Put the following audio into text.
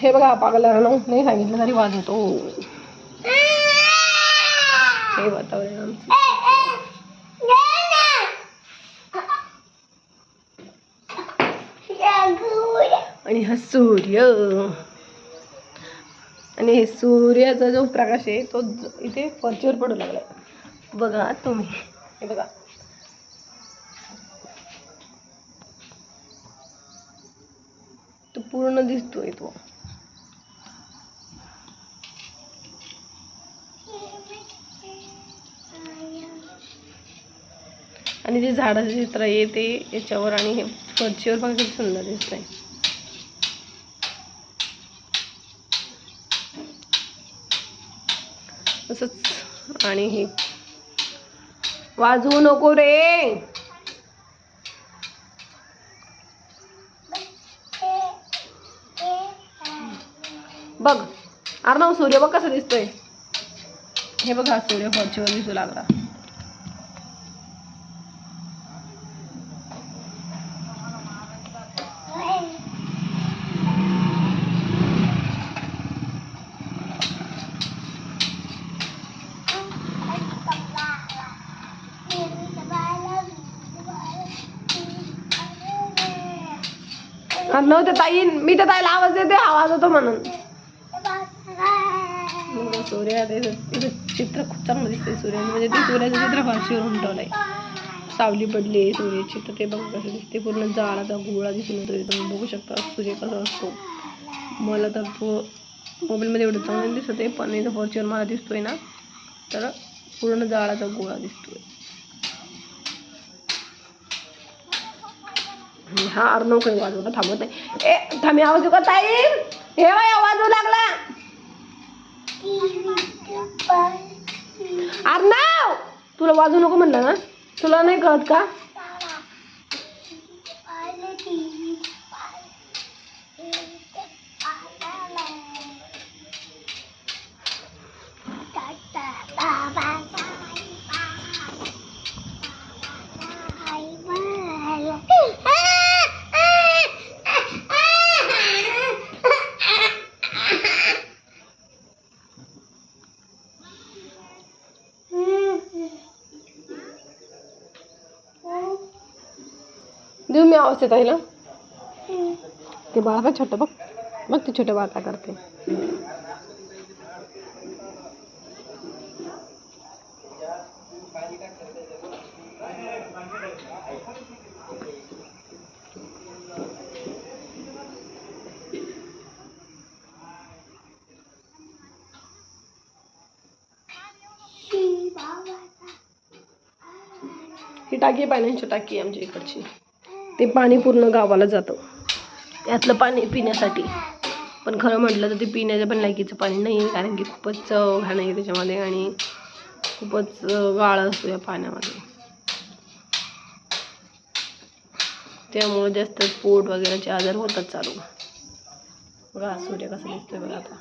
हे बघा पागलानं नाही सांगितलं तरी वाजवतो हे वातावरण आमचं. आणि हा सूर्य. आणि हे सूर्याचा जो प्रकाश आहे तो इथे फरचीवर पडू लागला बघा तुम्ही. हे बघा. तो पूर्ण दिसतोय तो. आणि जे झाडाचं चित्र आहे ते याच्यावर आणि हे फरचीवर बघा किती सुंदर दिसतंय. तसंच आणि हे. वाजवू नको रे. बघ अर्णव सूर्य बघ कसं दिसतोय. हे बघा सूर्य फॉर्च्युअर दिसू लागला. अर्णव नव्हते ताई मी त्या ताईला आवाज देते आवाज होतो म्हणून. सूर्या ते चित्र खूप चांगलं दिसतंय सूर्या म्हणजे ते सूर्याचं चित्र फारशीवर उमटवलंय सावली पडली आहे सूर्याची तर ते बघ कसं दिसते पूर्ण जाळाचा गोळा दिसून येतो तुम्ही बघू शकता सूर्य कसा असतो. मला तर तो मोबाईलमध्ये एवढं चांगलं दिसत आहे पण इथं फॉर्च्युअर मला दिसतोय ना तर पूर्ण जाळाचा गोळा दिसतोय. आणि हा अर्णव काही वाजवता थांबत नाही. ए थांबी आवाज येऊ का ताई? हे वाजू लागला. अर्णव तुला वाजू नको म्हणलं ना. तुला नाही कळत का? देऊ मी आवाज देत ना ते बाळा पण छोटं बघ. बघ ते छोटं बाळ काय करते. ही टाकी पाण्याची टाकी आहे आमच्या इकडची. ते पाणी पूर्ण गावाला जातं. त्यातलं पाणी पिण्यासाठी. पण खरं म्हटलं तर ते पिण्याच्या पण लायकीचं पाणी नाही आहे कारण की खूपच चव घाण आहे त्याच्यामध्ये आणि खूपच अं, गाळ असतो या पाण्यामध्ये. त्यामुळे जास्त पोट वगैरेचे आजार होतात चालू. बघा सूर्य कसा दिसतोय बघा आता.